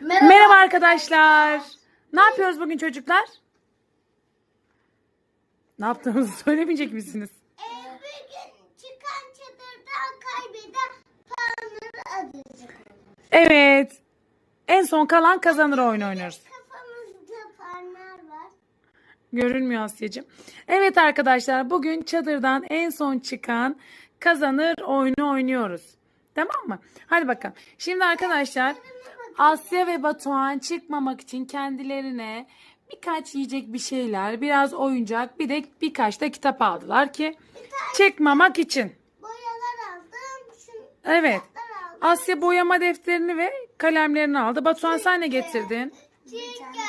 Merhaba. Merhaba arkadaşlar. Ne yapıyoruz bugün çocuklar? Ne yaptığımızı söylemeyecek misiniz? Ee, bir gün çıkan çadırdan kaybeden puanları alacak. Evet. En son kalan kazanır oyunu oynuyoruz. Kafamızda puanlar var. Görünmüyor Asya'cığım. Evet arkadaşlar bugün çadırdan en son çıkan kazanır oyunu oynuyoruz. Tamam mı? Hadi bakalım. Şimdi arkadaşlar Asya ve Batuhan çıkmamak için kendilerine birkaç yiyecek bir şeyler, biraz oyuncak, bir de birkaç da kitap aldılar ki çıkmamak için. Boyalar aldım. Şunu Evet. Asya boyama defterini ve kalemlerini aldı. Batuhan sen ne getirdin? Çünkü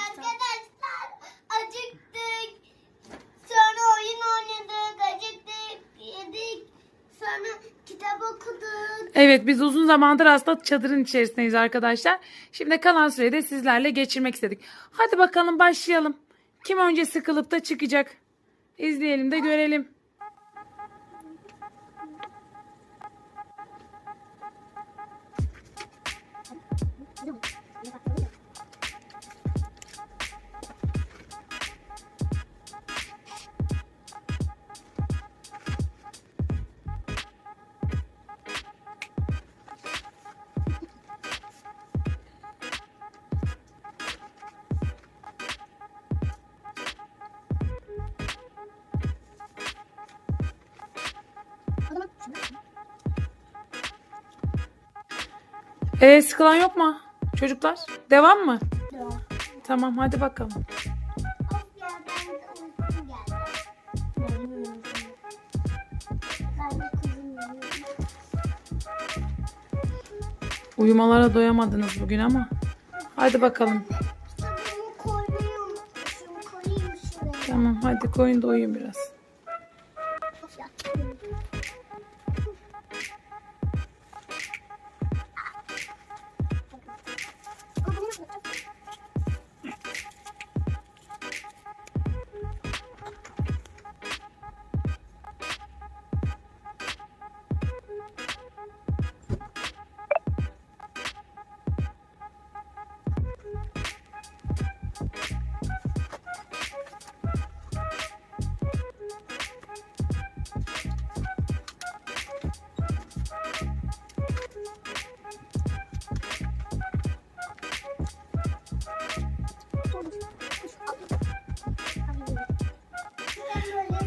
Evet biz uzun zamandır aslında çadırın içerisindeyiz arkadaşlar. Şimdi kalan süreyi de sizlerle geçirmek istedik. Hadi bakalım başlayalım. Kim önce sıkılıp da çıkacak? İzleyelim de görelim. Ee, sıkılan yok mu? Çocuklar devam mı? Tamam hadi bakalım. Uyumalara doyamadınız bugün ama. Hadi bakalım. Tamam hadi koyun da uyuyun biraz.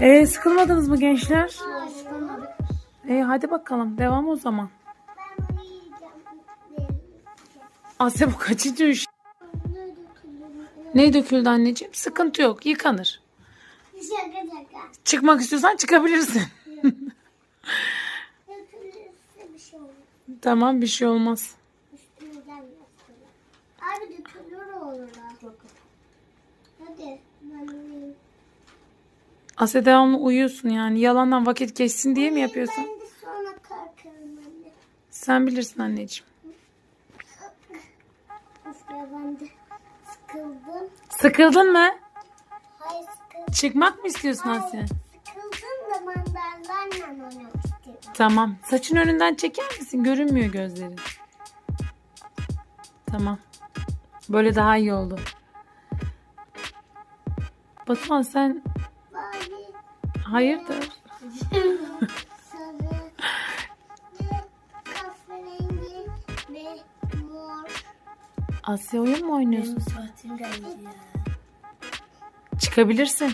Ee, sıkılmadınız mı gençler? Ee, hadi bakalım devam o zaman. Asya bu kaçıncı iş? Ne döküldü anneciğim? Sıkıntı yok yıkanır. Şaka şaka. Çıkmak istiyorsan çıkabilirsin. Dökülürse bir şey olur. tamam bir şey olmaz. Asya devamlı uyuyorsun yani. Yalandan vakit geçsin diye mi yapıyorsun? Ben de sonra kalkarım anne. Sen bilirsin anneciğim. Of ya ben de sıkıldım. Sıkıldın mı? Hayır sıkıldım. Çıkmak mı istiyorsun Asya? Sıkıldım da mandallarla oynamak istiyorum. Tamam. Saçın önünden çeker misin? Görünmüyor gözlerin. Tamam. Böyle daha iyi oldu. Batuhan sen hayırdır? sarı ve kahverengi ve mor. Asya oyun mu oynuyorsun? Saatim geldi ya. Çıkabilirsin.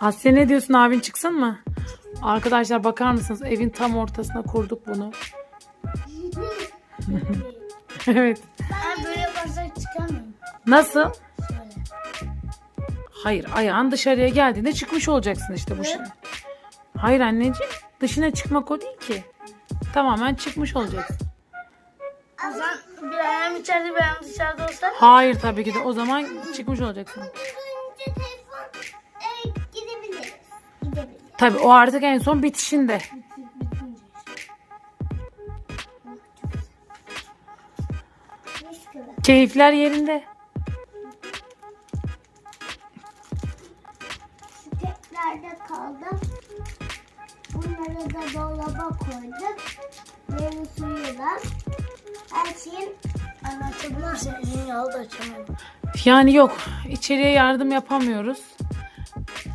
Asya ne diyorsun abin çıksın mı? Arkadaşlar bakar mısınız? Evin tam ortasına kurduk bunu. evet. Ben böyle yaparsak çıkamıyorum. Nasıl? Hayır ayağın dışarıya geldiğinde çıkmış olacaksın işte bu şimdi. Hayır anneciğim dışına çıkmak o değil ki. Tamamen çıkmış olacaksın. O zaman bir ayağım içeride bir ayağım dışarıda olsa Hayır tabii ki de o zaman çıkmış olacaksın. Tabii o artık en son bitişinde. Keyifler yerinde. Kaldı. Bunları da dolaba koyduk. Meyve suyuyla her şeyin? Elini yağlı da açamadım. Yani yok. içeriye yardım yapamıyoruz.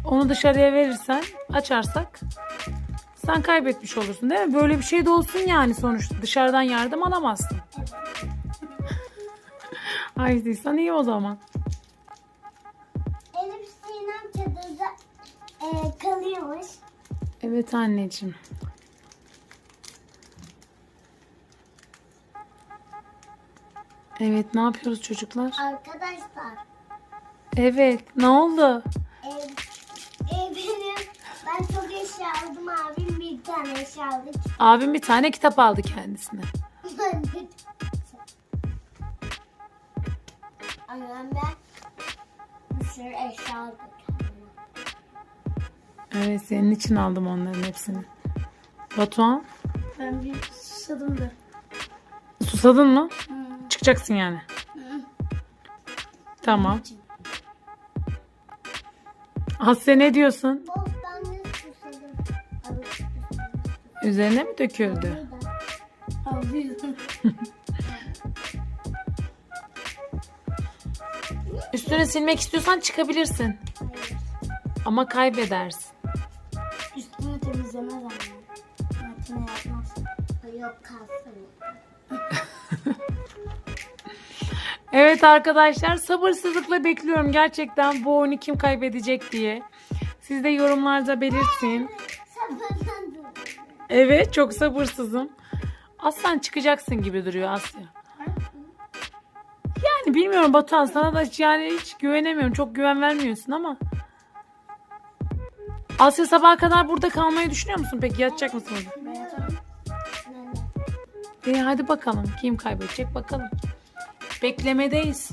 Onu dışarıya verirsen açarsak sen kaybetmiş olursun değil mi? Böyle bir şey de olsun yani sonuçta. Dışarıdan yardım alamazsın. Açtıysan iyi o zaman. E, kalıyormuş. Evet anneciğim. Evet ne yapıyoruz çocuklar? Arkadaşlar Evet ne oldu? ev, ev benim ben çok eşya aldım abim bir tane eşya aldı. Abim bir tane kitap aldı kendisine. Annem ben bir sürü eşya aldı kendime. Evet senin için aldım onların hepsini. Batuhan Ben bir susadım da. susadın mı? Çıkacaksın yani. Tamam. Asya ne diyorsun? Of ben de susadım. Alıp Üzerine mi döküldü? Aldım. Üstüne silmek istiyorsan çıkabilirsin. Hayır. Ama kaybedersin. Evet arkadaşlar sabırsızlıkla bekliyorum gerçekten bu oyunu kim kaybedecek diye. Siz de yorumlarda belirtin. Evet çok sabırsızım. Aslan çıkacaksın gibi duruyor Asya. Yani bilmiyorum Batuhan sana da yani hiç güvenemiyorum. Çok güven vermiyorsun ama. Asya sabaha kadar burada kalmayı düşünüyor musun? Peki yatacak mısın İyi hadi bakalım. Kim kaybedecek bakalım. Beklemedeyiz.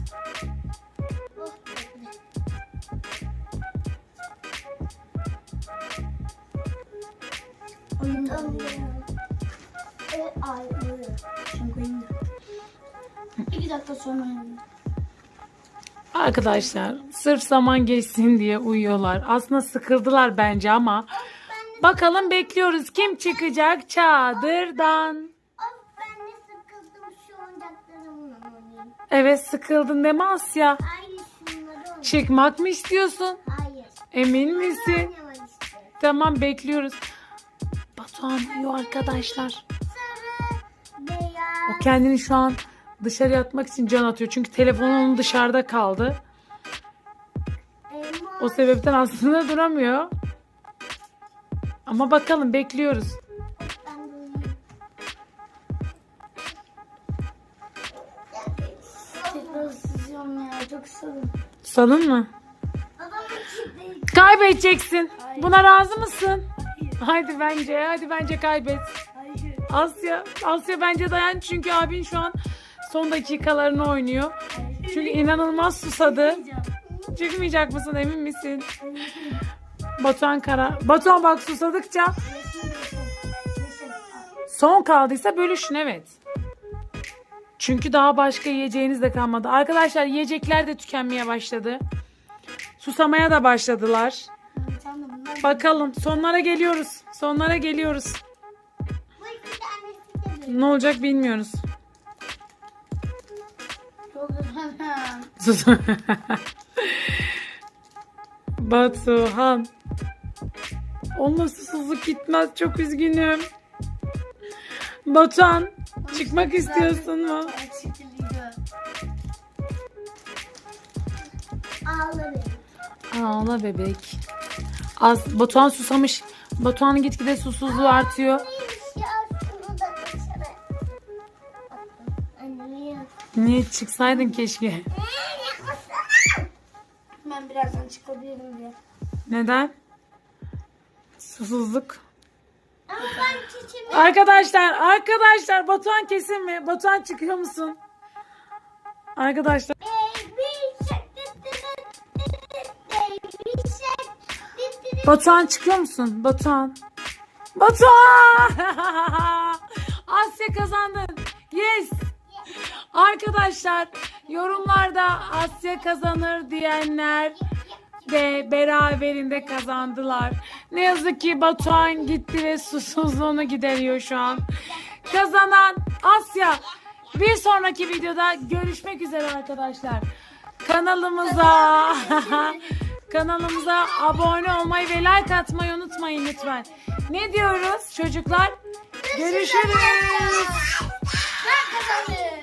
İki dakika sonra. Arkadaşlar sırf zaman geçsin diye uyuyorlar. Aslında sıkıldılar bence ama bakalım bekliyoruz. Kim çıkacak çadırdan? Evet sıkıldın mi Asya? Şunları. Çıkmak mı istiyorsun? Hayır. Emin misin? Oynamak istiyorum. Tamam bekliyoruz. Batuhan uyuyor arkadaşlar. Sarı, beyaz. O kendini şu an dışarı atmak için can atıyor. Çünkü telefonu onun dışarıda kaldı. elma. O sebepten aslında duramıyor. Ama bakalım bekliyoruz. Sızıyorum ya. Çok susadım. Salın mı? Kaybedeceksin. Buna razı mısın? Hadi bence, hadi bence kaybet. Hayır. Asya, Asya bence dayan çünkü abin şu an son dakikalarını oynuyor. Çünkü inanılmaz susadı. Çıkmayacak mısın emin misin? Batuhan karar. Batuhan bak susadıkça son kaldıysa bölüşün evet. Çünkü daha başka yiyeceğiniz de kalmadı. Arkadaşlar yiyecekler de tükenmeye başladı. Susamaya da başladılar. Bakalım sonlara geliyoruz. Sonlara geliyoruz. Ne olacak bilmiyoruz. çok üzüldüm. Sus. Batuhan. Onunla susuzluk gitmez. Çok üzgünüm. Batuhan. Çıkmak istiyorsun mu? Eksikliği. ağlarım. Ağla bebek. Az, Batuhan susamış. Batuhan'ın gitgide susuzluğu artıyor. Niye çıksaydın keşke. Ben birazdan çıkabilirim diye. Neden? Susuzluk. Arkadaşlar, arkadaşlar Batuhan kesin mi? Batuhan çıkıyor musun? Arkadaşlar. Batuhan çıkıyor musun? Batuhan. Batuhan! Asya kazandın. Yes. Arkadaşlar yorumlarda Asya kazanır diyenler de beraberinde kazandılar. Ne yazık ki Batuhan gitti ve susuzluğunu gideriyor şu an. Kazanan Asya. Bir sonraki videoda görüşmek üzere arkadaşlar. Kanalımıza kanalımıza abone olmayı ve like atmayı unutmayın lütfen. Ne diyoruz çocuklar? Görüşürüz. Ben kazandım.